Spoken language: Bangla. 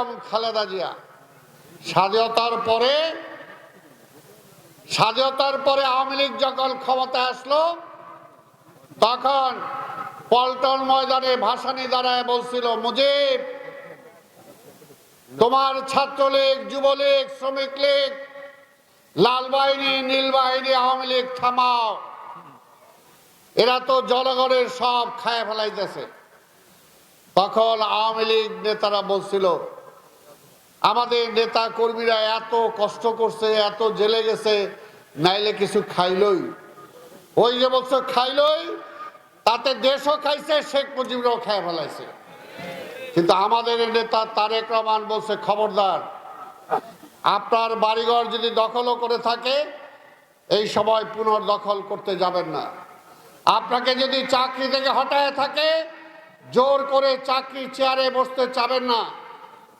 বেগম খালেদা জিয়া। স্বাধীনতার পরে স্বাধীনতার পরে আওয়ামী লীগ যখন ক্ষমতায় আসলো, তখন পল্টন ময়দানে ভাসানি দাঁড়ায় বলছিল, মুজিব, তোমার ছাত্রলীগ, যুবলীগ, শ্রমিক লীগ, লাল বাহিনী, নীল বাহিনী, আওয়ামী লীগ থামাও। এরা তো জনগণের সব খায় ফেলাইতেছে। তখন আওয়ামী লীগ নেতারা বলছিল আমাদের নেতা কর্মীরা এত কষ্ট করছে, এত জেলে গেছে, নাইলে কিছু খাইলই। ওই যে বলছো, খাইলই, তাতে দেশও খাইছে, শেখ মুজিবরাও খায় ফেলাইছে। কিন্তু আমাদের নেতা তারেক রহমান বলছে, খবরদার, আপনার বাড়িঘর যদি দখলও করে থাকে, এই সময় পুনর্দখল করতে যাবেন না। আপনাকে যদি চাকরি থেকে হটায় থাকে, জোর করে চাকরি চেয়ারে বসতে চাবেন না।